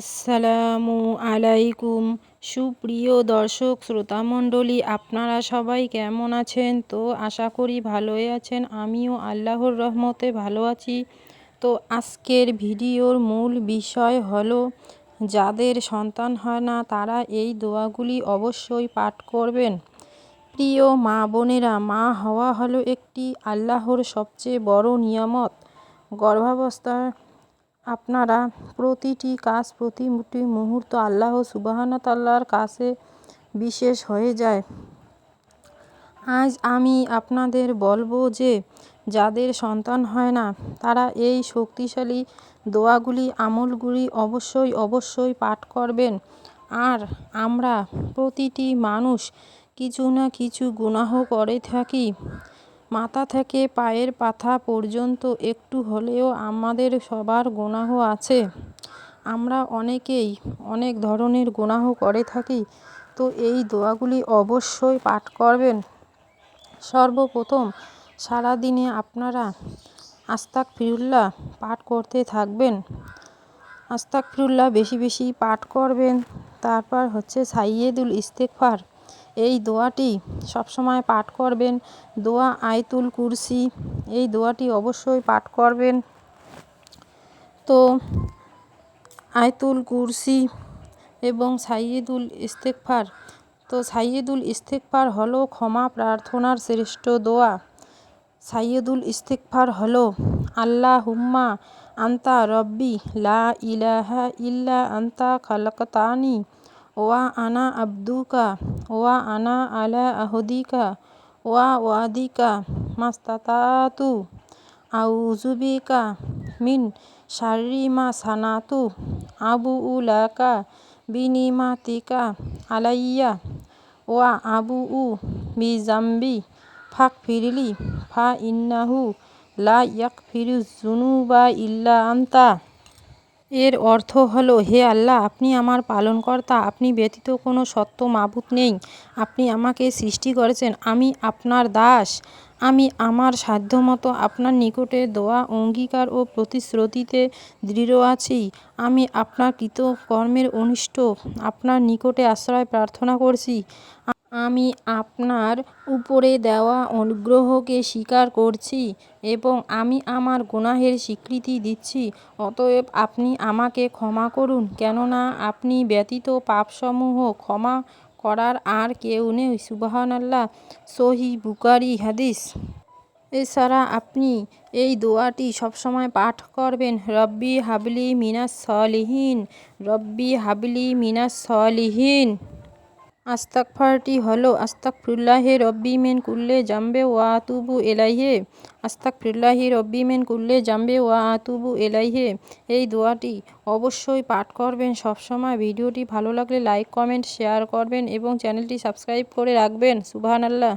আসসালামু আলাইকুম। সুপ্রিয় দর্শক, শ্রোতামণ্ডলী, আপনারা সবাই কেমন আছেন? তো আশা করি ভালোই আছেন। আমিও আল্লাহর রহমতে ভালো আছি। তো আজকের ভিডিওর মূল বিষয় হলো, যাদের সন্তান হয় না, তারা এই দোয়াগুলি অবশ্যই পাঠ করবেন। প্রিয় মা বোনেরা, মা হওয়া হলো একটি আল্লাহর সবচেয়ে বড় নিয়ামত। গর্ভাবস্থায় আপনারা প্রতিটি কাজ প্রতিটি মুহূর্ত আল্লাহ সুবাহানতাল্লাহর কাছে বিশেষ হয়ে যায়। আজ আমি আপনাদের বলব যে, যাদের সন্তান হয় না, তারা এই শক্তিশালী দোয়াগুলি, আমলগুলি অবশ্যই অবশ্যই পাঠ করবেন। আর আমরা প্রতিটি মানুষ কিছু না কিছু গুনাহ করে থাকি। মাথা থেকে পায়ের পাথা পর্যন্ত একটু হলেও আমাদের সবার গুনাহ আছে। আমরা অনেকেই অনেক ধরনের গুনাহ করে থাকি, তো এই দোয়াগুলি অবশ্যই পাঠ করবেন। সর্বপ্রথম সারাদিনে আপনারা আস্তাক ফিরুল্লাহ পাঠ করতে থাকবেন। আস্তাক ফিরুল্লাহ বেশি বেশি পাঠ করবেন, তারপর হচ্ছে সাইয়েদুল ইস্তেকফার এই দোয়াটি সবসময় পাঠ করবেন। দোয়া, আয়তুল কুরসি, এই দোয়াটি অবশ্যই পাঠ করবেন। তো, আয়তুল কুরসি এবং সাইয়েদুল ইস্তেকফার তো সাইয়েদুল ইস্তেকফার হলো ক্ষমা প্রার্থনার শ্রেষ্ঠ দোয়া। সাইয়েদুল ইস্তেকফার হলো আল্লাহ হুম্মা আন্তা রব্বি লা ইলাহা ইল্লা আন্তা খালাকতানি ওয়া আনা আব্দুকা ওয়া আনা আলা আহদিকা, ওয়া ওয়াদিকা মাস্তাতাতু আউজুবিকা মিন শাররি মা সানাতু, আবু উলাকা বিনিমাতিকা আলাইয়া, ওয়া আবু উ বিজাম্বি ফাক ফিরিলি ফা ইন্নাহু লা ইয়াক ফিরু জুনুবা ইল্লা আন্তা। এর অর্থ হলো, হে আল্লাহ, আপনি আমার পালনকর্তা, আপনি ব্যতীত কোনো সত্য মাবুত নেই। আপনি আমাকে সৃষ্টি করেছেন, আমি আপনার দাস। আমি আমার সাধ্যমতো আপনার নিকটে দোয়া, অঙ্গীকার ও প্রতিশ্রুতিতে দৃঢ় আছি। আমি আপনার কৃতকর্মের অনিষ্ট, আপনার নিকটে আশ্রয় প্রার্থনা করছি। আমি আপনার উপরে দেওয়া অনুগ্রহকে স্বীকার করছি এবং আমি আমার গুনাহের স্বীকৃতি দিচ্ছি। অতএব আপনি আমাকে ক্ষমা করুন, কেননা আপনি ব্যতীত পাপসমূহ ক্ষমা করার আর কেউ নেই। সুবহানাল্লাহ, সহি বুকারি হাদিস। এছাড়া আপনি এই দোয়াটি সবসময় পাঠ করবেন, রব্বি হাবলি মিনাস সলিহীন, রব্বি হাবলি মিনাস সলিহীন। আস্তাকফারটি হলো আস্তাকফিরুল্লাহি রব্বি মেন কুল্লে জাম্বে ওয়া আতুবু এলাইহে আস্তাকফিরুল্লাহি রব্বি মেন কুল্লে জাম্বে ওয়া আতুবু এলাইহে এই দোয়াটি অবশ্যই পাঠ করবেন সবসময়। ভিডিওটি ভালো লাগলে লাইক, কমেন্ট, শেয়ার করবেন এবং চ্যানেলটি সাবস্ক্রাইব করে রাখবেন। সুবহানাল্লাহ।